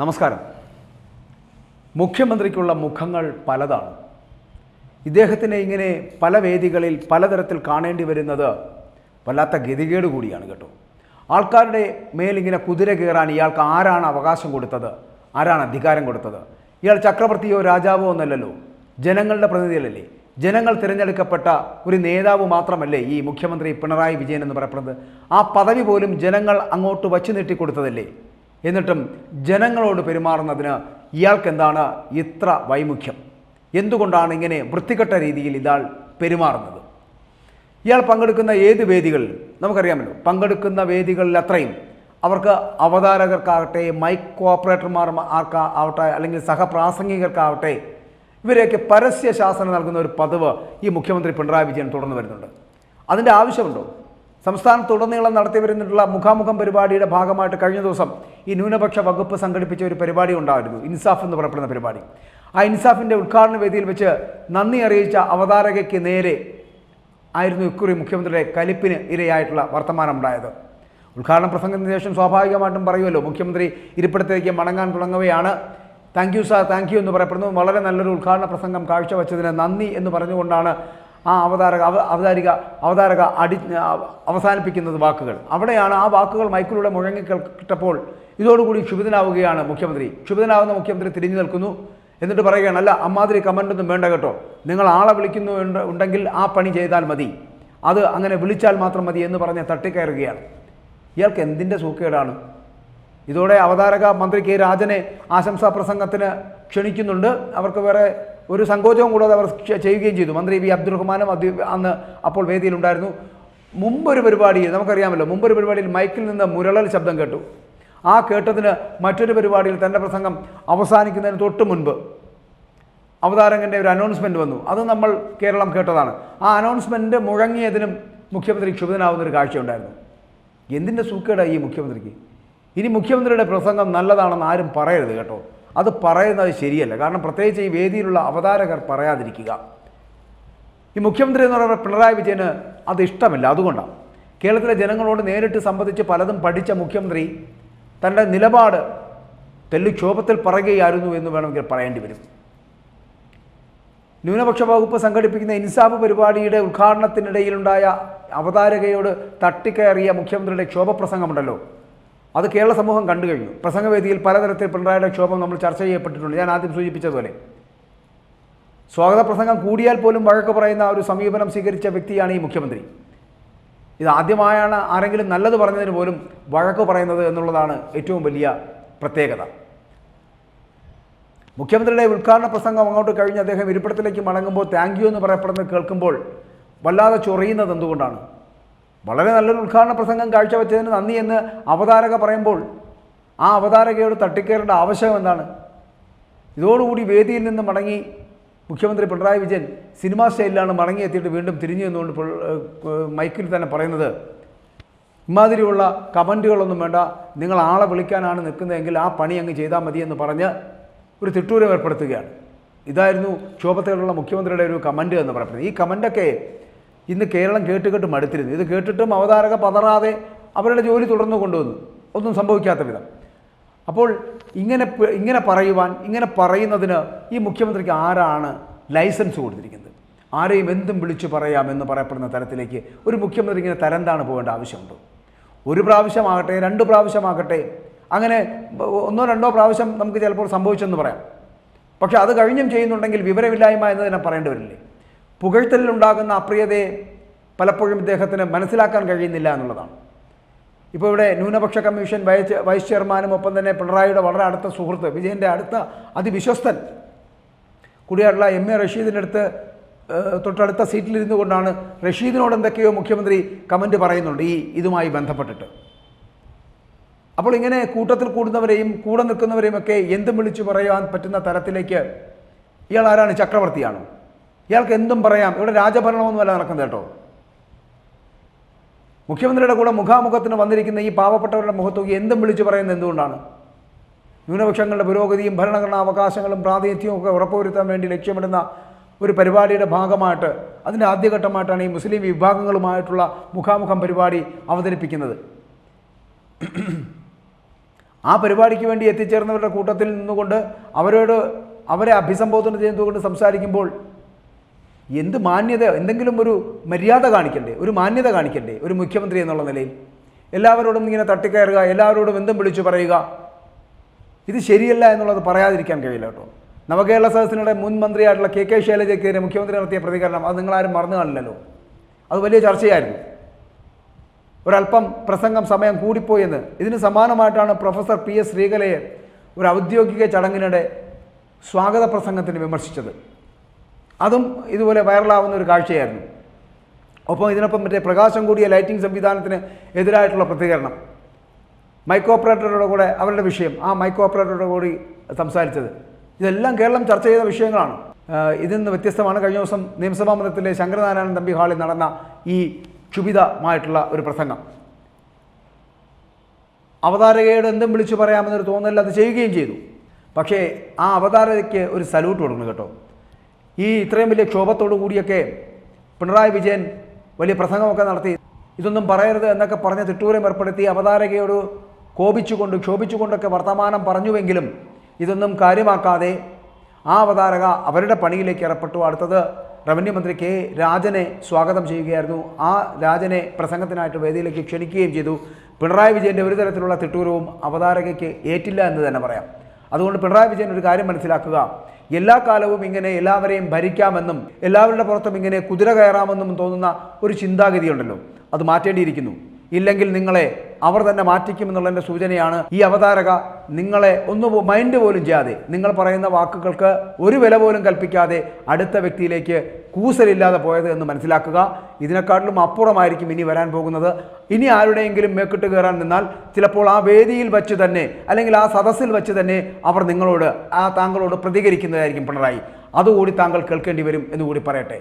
നമസ്കാരം. മുഖ്യമന്ത്രിക്കുള്ള മുഖങ്ങൾ പലതാണ്. ഇദ്ദേഹത്തിനെ ഇങ്ങനെ പല വേദികളിൽ പലതരത്തിൽ കാണേണ്ടി വരുന്നത് വല്ലാത്ത ഗതികേട് കൂടിയാണ് കേട്ടോ. ആൾക്കാരുടെ മേലിങ്ങനെ കുതിര കയറാൻ ഇയാൾക്ക് ആരാണ് അവകാശം കൊടുത്തത്? ആരാണ് അധികാരം കൊടുത്തത്? ഇയാൾ ചക്രവർത്തിയോ രാജാവോ ഒന്നല്ലല്ലോ. ജനങ്ങളുടെ പ്രതിനിധികളല്ലേ ജനങ്ങൾ തിരഞ്ഞെടുക്കപ്പെട്ട ഒരു നേതാവ് മാത്രമല്ലേ ഈ മുഖ്യമന്ത്രി പിണറായി വിജയൻ എന്ന് പറയപ്പെടുന്നത്? ആ പദവി പോലും ജനങ്ങൾ അങ്ങോട്ട് വച്ചു നീട്ടിക്കൊടുത്തതല്ലേ എന്നിട്ടും ജനങ്ങളോട് പെരുമാറുന്നതിന് ഇയാൾക്ക് എന്താണ് ഇത്ര വൈമുഖ്യം? എന്തുകൊണ്ടാണ് ഇങ്ങനെ വൃത്തികെട്ട രീതിയിൽ ഇയാൾ പെരുമാറുന്നത്? ഇയാൾ പങ്കെടുക്കുന്ന ഏത് വേദികൾ നമുക്കറിയാമല്ലോ പങ്കെടുക്കുന്ന വേദികളിൽ അത്രയും. അവർക്ക് അവതാരകർക്കാകട്ടെ മൈക്ക് കോപ്പറേറ്റർമാർ ആർക്കാ ആവട്ടെ അല്ലെങ്കിൽ സഹപ്രാസംഗികർക്കാവട്ടെ ഇവരെയൊക്കെ പരസ്യ ശാസനം നൽകുന്ന ഒരു പതിവ് ഈ മുഖ്യമന്ത്രി പിണറായി വിജയൻ തുടർന്ന് വരുന്നുണ്ട്. അതിന്റെ ആവശ്യമുണ്ടോ? സംസ്ഥാനത്തുടനീളം നടത്തി വരുന്നിട്ടുള്ള മുഖാമുഖം പരിപാടിയുടെ ഭാഗമായിട്ട് കഴിഞ്ഞ ദിവസം ഈ ന്യൂനപക്ഷ വകുപ്പ് സംഘടിപ്പിച്ച ഒരു പരിപാടി ഉണ്ടായിരുന്നു ഇൻസാഫ് എന്ന് പറയപ്പെടുന്ന പരിപാടി. ആ ഇൻസാഫിന്റെ ഉദ്ഘാടന വേദിയിൽ വെച്ച് നന്ദി അറിയിച്ച അവതാരകയ്ക്ക് നേരെ ആയിരുന്നു ഇക്കുറി മുഖ്യമന്ത്രിയുടെ കലിപ്പിന് ഇരയായിട്ടുള്ള വർത്തമാനമുണ്ടായത് ഉദ്ഘാടന പ്രസംഗത്തിന് ശേഷം സ്വാഭാവികമായിട്ടും പറയുമല്ലോ മുഖ്യമന്ത്രി ഇരിപ്പിടത്തേക്ക് മടങ്ങാൻ തുടങ്ങുകയാണ്. Thank you sir thank you എന്ന് പറയപ്പെടുന്നു. വളരെ നല്ലൊരു ഉദ്ഘാടന പ്രസംഗം കാഴ്ചവെച്ചതിന് നന്ദി എന്ന് പറഞ്ഞുകൊണ്ടാണ് ആ അവതാരക അവ അവതാരിക അവതാരക അടി അവസാനിപ്പിക്കുന്നത് വാക്കുകൾ. അവിടെയാണ് ആ വാക്കുകൾ മൈക്കിലൂടെ മുഴങ്ങി കേട്ടപ്പോൾ ഇതോടുകൂടി ക്ഷുഭിതനാവുകയാണ് മുഖ്യമന്ത്രി. ക്ഷുഭിതനാവുന്ന മുഖ്യമന്ത്രി തിരിഞ്ഞു നിൽക്കുന്നു. എന്നിട്ട് പറയുകയാണ് അല്ല അമ്മാതിരി കമന്റ് ഒന്നും വേണ്ട കേട്ടോ. നിങ്ങൾ ആളെ വിളിക്കുന്നു ഉണ്ടെങ്കിൽ ആ പണി ചെയ്താൽ മതി. അത് അങ്ങനെ വിളിച്ചാൽ മാത്രം മതി എന്ന് പറഞ്ഞ് തട്ടിക്കയറുകയാണ്. ഇയാൾക്ക് എന്തിന്റെ സൂക്കേടാണ്? ഇതോടെ അവതാരക മന്ത്രി കെ രാജനെ ആശംസാ പ്രസംഗത്തിന് ക്ഷണിക്കുന്നുണ്ട്. അവർക്ക് വേറെ ഒരു സങ്കോചവും കൂടാതെ അവർ ചെയ്യുകയും ചെയ്തു. മന്ത്രി വി. അബ്ദുറഹ്മാനും അദ്ദേ- അന്ന് അപ്പോൾ വേദിയിലുണ്ടായിരുന്നു. മുമ്പൊരു പരിപാടിയിൽ നമുക്കറിയാമല്ലോ മുമ്പൊരു പരിപാടിയിൽ മൈക്കിൽ നിന്ന് മുരളൽ ശബ്ദം കേട്ടു. ആ കേട്ടതിന് മറ്റൊരു പരിപാടിയിൽ തന്റെ പ്രസംഗം അവസാനിക്കുന്നതിന് തൊട്ട് മുൻപ് അവതാരകന്റെ ഒരു അനൗൺസ്മെന്റ് വന്നു. അത് നമ്മൾ കേരളം കേട്ടതാണ്. ആ അനൗൺസ്മെന്റ് മുഴങ്ങിയതിനും മുഖ്യമന്ത്രി ക്ഷുഭിതനാവുന്ന ഒരു കാഴ്ചയുണ്ടായിരുന്നു. എന്തിന്റെ സൂക്കേടാണ് ഈ മുഖ്യമന്ത്രിക്ക്? ഇനി മുഖ്യമന്ത്രിയുടെ പ്രസംഗം നല്ലതാണെന്ന് ആരും പറയരുത് കേട്ടോ. അത് പറയുന്നത് ശരിയല്ല. കാരണം പ്രത്യേകിച്ച് ഈ വേദിയിലുള്ള അവതാരകർ പറയാതിരിക്കുക. ഈ മുഖ്യമന്ത്രി എന്ന് പറയുന്ന പിണറായി വിജയന് അത് ഇഷ്ടമില്ല. അതുകൊണ്ടാണ്. കേരളത്തിലെ ജനങ്ങളോട് നേരിട്ട് സംബന്ധിച്ച് പലതും പഠിച്ച മുഖ്യമന്ത്രി തന്റെ നിലപാട് തെല്ലുക്ഷോഭത്തിൽ പറയുകയായിരുന്നു എന്ന് വേണമെങ്കിൽ പറയേണ്ടി വരും. ന്യൂനപക്ഷ വകുപ്പ് സംഘടിപ്പിക്കുന്ന ഇൻസാഫ് പരിപാടിയുടെ ഉദ്ഘാടനത്തിനിടയിലുണ്ടായ അവതാരകയോട് തട്ടിക്കയറിയ മുഖ്യമന്ത്രിയുടെ ക്ഷോഭപ്രസംഗമുണ്ടല്ലോ. അത് കേരള സമൂഹം കണ്ടു കഴിഞ്ഞു. പ്രസംഗവേദിയിൽ പലതരത്തിൽ പിണറായിയുടെ ക്ഷോഭം നമ്മൾ ചർച്ച ചെയ്യപ്പെട്ടിട്ടുണ്ട്. ഞാൻ ആദ്യം സൂചിപ്പിച്ചതുപോലെ. സ്വാഗത പ്രസംഗം കൂടിയാൽ പോലും വഴക്ക് പറയുന്ന ഒരു സമീപനം സ്വീകരിച്ച വ്യക്തിയാണ് ഈ മുഖ്യമന്ത്രി. ഇത് ആദ്യമായാണ് ആരെങ്കിലും നല്ലത് പറഞ്ഞതിന് പോലും വഴക്ക് പറയുന്നത് എന്നുള്ളതാണ് ഏറ്റവും വലിയ പ്രത്യേകത. മുഖ്യമന്ത്രിയുടെ ഉദ്ഘാടന പ്രസംഗം അങ്ങോട്ട് കഴിഞ്ഞ് അദ്ദേഹം ഇരിപ്പിടത്തിലേക്ക് മടങ്ങുമ്പോൾ താങ്ക് യു എന്ന് പറയപ്പെടുന്നത് കേൾക്കുമ്പോൾ വല്ലാതെ ചൊറിയുന്നത് എന്തുകൊണ്ടാണ്? വളരെ നല്ലൊരു ഉദ്ഘാടന പ്രസംഗം കാഴ്ചവെച്ചതിന് നന്ദി എന്ന് അവതാരക പറയുമ്പോൾ ആ അവതാരകയോട് തട്ടിക്കയറേണ്ട ആവശ്യം എന്താണ്? ഇതോടുകൂടി വേദിയിൽ നിന്ന് മടങ്ങി മുഖ്യമന്ത്രി പിണറായി വിജയൻ സിനിമാ സ്റ്റൈലിലാണ് മടങ്ങിയെത്തിയിട്ട് വീണ്ടും തിരിഞ്ഞു നിന്നുകൊണ്ട് മൈക്കിൽ തന്നെ പറയുന്നത്. ഇമാതിരിയുള്ള കമന്റുകളൊന്നും വേണ്ട. നിങ്ങൾ ആളെ വിളിക്കാനാണ് നിൽക്കുന്നതെങ്കിൽ ആ പണി അങ്ങ് ചെയ്താൽ മതി എന്ന് പറഞ്ഞ് ഒരു തിട്ടൂരം ഏർപ്പെടുത്തുകയാണ്. ഇതായിരുന്നു ക്ഷോഭത്തിലുള്ള മുഖ്യമന്ത്രിയുടെ ഒരു കമന്റ് എന്ന് പറയുന്നത് ഈ കമന്റൊക്കെ ഇന്ന് കേരളം കേട്ട് കേട്ട് മടുത്തിരുന്നു ഇത് കേട്ടിട്ടും അവതാരക പതറാതെ അവരുടെ ജോലി തുടർന്നു കൊണ്ടുവന്നു. ഒന്നും സംഭവിക്കാത്ത വിധം. അപ്പോൾ ഇങ്ങനെ ഇങ്ങനെ പറയുവാൻ ഇങ്ങനെ പറയുന്നതിന് ഈ മുഖ്യമന്ത്രിക്ക് ആരാണ് ലൈസൻസ് കൊടുത്തിരിക്കുന്നത്? ആരെയും എന്തും വിളിച്ചു പറയാമെന്ന് പറയപ്പെടുന്ന തരത്തിലേക്ക് ഒരു മുഖ്യമന്ത്രി ഇങ്ങനെ തരന്താണ് പോകേണ്ട ആവശ്യമുണ്ടോ? ഒരു പ്രാവശ്യമാകട്ടെ രണ്ട് പ്രാവശ്യമാകട്ടെ അങ്ങനെ ഒന്നോ രണ്ടോ പ്രാവശ്യം നമുക്ക് ചിലപ്പോൾ സംഭവിച്ചെന്ന് പറയാം. പക്ഷെ അത് കഴിഞ്ഞും ചെയ്യുന്നുണ്ടെങ്കിൽ വിവരമില്ലായ്മ എന്ന് തന്നെ പറയേണ്ടി വരില്ലേ? പുകഴ്ത്തലിലുണ്ടാകുന്ന അപ്രിയതയെ പലപ്പോഴും ഇദ്ദേഹത്തിന് മനസ്സിലാക്കാൻ കഴിയുന്നില്ല എന്നുള്ളതാണ്. ഇപ്പോൾ ഇവിടെ ന്യൂനപക്ഷ കമ്മീഷൻ വൈസ് വൈസ് ചെയർമാനും ഒപ്പം തന്നെ പിണറായിയുടെ വളരെ അടുത്ത സുഹൃത്ത് വിജയന്റെ അടുത്ത അതിവിശ്വസ്തൻ കൂടിയായിട്ടുള്ള എം എ റഷീദിന്റെ അടുത്ത് തൊട്ടടുത്ത സീറ്റിലിരുന്നു കൊണ്ടാണ് റഷീദിനോട് എന്തൊക്കെയോ മുഖ്യമന്ത്രി കമന്റ് പറയുന്നുണ്ട് ഈ ഇതുമായി ബന്ധപ്പെട്ടിട്ട്. അപ്പോൾ ഇങ്ങനെ കൂട്ടത്തിൽ കൂടുന്നവരെയും കൂടെ നിൽക്കുന്നവരെയും ഒക്കെ എന്തും വിളിച്ചു പറയാൻ പറ്റുന്ന തരത്തിലേക്ക് ഇയാൾ ആരാണ്? ചക്രവർത്തിയാണോ? ഇയാൾക്ക് എന്തും പറയാം. ഇവിടെ രാജഭരണമൊന്നുമല്ല നടക്കുന്നത് കേട്ടോ. മുഖ്യമന്ത്രിയുടെ കൂടെ മുഖാമുഖത്തിന് വന്നിരിക്കുന്ന ഈ പാവപ്പെട്ടവരുടെ മുഖത്ത് എന്തും വിളിച്ചു പറയുന്നത് എന്തുകൊണ്ടാണ്? ന്യൂനപക്ഷങ്ങളുടെ പുരോഗതിയും ഭരണഘടനാ അവകാശങ്ങളും പ്രാതിനിധ്യവും ഒക്കെ ഉറപ്പുവരുത്താൻ വേണ്ടി ലക്ഷ്യമിടുന്ന ഒരു പരിപാടിയുടെ ഭാഗമായിട്ട് അതിന്റെ ആദ്യഘട്ടമായിട്ടാണ് ഈ മുസ്ലിം വിഭാഗങ്ങളുമായിട്ടുള്ള മുഖാമുഖം പരിപാടി അവതരിപ്പിക്കുന്നത്. ആ പരിപാടിക്ക് വേണ്ടി എത്തിച്ചേർന്നവരുടെ കൂട്ടത്തിൽ നിന്നുകൊണ്ട് അവരോട് അവരെ അഭിസംബോധന ചെയ്തുകൊണ്ട് സംസാരിക്കുമ്പോൾ എന്ത് മാന്യത എന്തെങ്കിലും ഒരു മര്യാദ കാണിക്കണ്ടേ? ഒരു മാന്യത കാണിക്കണ്ടേ? ഒരു മുഖ്യമന്ത്രി എന്നുള്ള നിലയിൽ. എല്ലാവരോടും ഇങ്ങനെ തട്ടിക്കയറുക എല്ലാവരോടും എന്തും വിളിച്ചു പറയുക. ഇത് ശരിയല്ല എന്നുള്ളത് പറയാതിരിക്കാൻ കഴിയില്ല കേട്ടോ. നവകേരള സദസ്സിനിടെ മുൻ മന്ത്രിയായിട്ടുള്ള കെ കെ ശൈലജയ്ക്കെതിരെ മുഖ്യമന്ത്രി നടത്തിയ പ്രതികരണം അത് നിങ്ങളാരും മറന്നു കാണില്ലല്ലോ. അത് വലിയ ചർച്ചയായിരുന്നു. ഒരല്പം പ്രസംഗം സമയം കൂടിപ്പോയെന്ന് ഇതിന് സമാനമായിട്ടാണ് പ്രൊഫസർ പി എസ് ശ്രീകലയെ ഒരു ഔദ്യോഗിക ചടങ്ങിനിടെ സ്വാഗത പ്രസംഗത്തിന് വിമർശിച്ചത്. അതും ഇതുപോലെ വൈറലാവുന്ന ഒരു കാഴ്ചയായിരുന്നു. ഒപ്പം ഇതിനൊപ്പം മറ്റേ പ്രകാശം കൂടിയ ലൈറ്റിംഗ് സംവിധാനത്തിന് എതിരായിട്ടുള്ള പ്രതികരണം. മൈക്രോ ഓപ്പറേറ്ററുടെ കൂടെ അവരുടെ വിഷയം ആ മൈക്രോ ഓപ്പറേറ്ററുടെ കൂടി സംസാരിച്ചത്. ഇതെല്ലാം കേരളം ചർച്ച ചെയ്ത വിഷയങ്ങളാണ്. ഇതിൽ നിന്ന് വ്യത്യസ്തമാണ്. കഴിഞ്ഞ ദിവസം നിയമസഭാ മന്ദിരത്തിലെ ശങ്കരനാരായണൻ തമ്പി ഹാളിൽ നടന്ന ഈ ക്ഷുഭിതമായിട്ടുള്ള ഒരു പ്രസംഗം. അവതാരകയോട് എന്തും വിളിച്ചു പറയാമെന്നൊരു തോന്നൽ അത് ചെയ്യുകയും ചെയ്തു. പക്ഷേ ആ അവതാരകയ്ക്ക് ഒരു സല്യൂട്ട് കൊടുക്കണം കേട്ടോ. ഈ ഇത്രയും വലിയ ക്ഷോഭത്തോടു കൂടിയൊക്കെ പിണറായി വിജയൻ വലിയ പ്രസംഗമൊക്കെ നടത്തി. ഇതൊന്നും പറയരുത് എന്നൊക്കെ പറഞ്ഞ് തിട്ടൂരം ഏർപ്പെടുത്തി അവതാരകയോട് കോപിച്ചുകൊണ്ട് ക്ഷോഭിച്ചുകൊണ്ടൊക്കെ വർത്തമാനം പറഞ്ഞുവെങ്കിലും ഇതൊന്നും കാര്യമാക്കാതെ ആ അവതാരക അവരുടെ പണിയിലേക്ക് ഏർപ്പെട്ടു. അടുത്തത് റവന്യൂ മന്ത്രി കെ രാജനെ സ്വാഗതം ചെയ്യുകയായിരുന്നു. ആ രാജനെ പ്രസംഗത്തിനായിട്ട് വേദിയിലേക്ക് ക്ഷണിക്കുകയും ചെയ്തു. പിണറായി വിജയന്റെ ഒരു തരത്തിലുള്ള തിട്ടൂരവും അവതാരകയ്ക്ക് ഏറ്റില്ല എന്ന് തന്നെ പറയാം. അതുകൊണ്ട് പിണറായി വിജയൻ ഒരു കാര്യം മനസ്സിലാക്കുക. എല്ലാ കാലവും ഇങ്ങനെ എല്ലാവരെയും ഭരിക്കാമെന്നും എല്ലാവരുടെ പുറത്തും ഇങ്ങനെ കുതിര കയറാമെന്നും തോന്നുന്ന ഒരു ചിന്താഗതിയുണ്ടല്ലോ. അത് മാറ്റേണ്ടിയിരിക്കുന്നു. ഇല്ലെങ്കിൽ നിങ്ങളെ അവർ തന്നെ മാറ്റിക്കുമെന്നുള്ളതിന്റെ സൂചനയാണ് ഈ അവതാരക നിങ്ങളെ ഒന്ന് മൈൻഡ് പോലും ചെയ്യാതെ നിങ്ങൾ പറയുന്ന വാക്കുകൾക്ക് ഒരു വില പോലും കൽപ്പിക്കാതെ അടുത്ത വ്യക്തിയിലേക്ക് കൂസലില്ലാതെ പോയത് എന്ന് മനസ്സിലാക്കുക. ഇതിനെക്കാട്ടിലും അപ്പുറമായിരിക്കും ഇനി വരാൻ പോകുന്നത്. ഇനി ആരുടെയെങ്കിലും മേക്കിട്ട് കയറാൻ നിന്നാൽ ചിലപ്പോൾ ആ വേദിയിൽ വച്ച് തന്നെ അല്ലെങ്കിൽ ആ സദസ്സിൽ വച്ച് തന്നെ അവർ നിങ്ങളോട് ആ താങ്കളോട് പ്രതികരിക്കുന്നതായിരിക്കും പിണറായി. അതുകൂടി താങ്കൾ കേൾക്കേണ്ടി വരും എന്നുകൂടി പറയട്ടെ.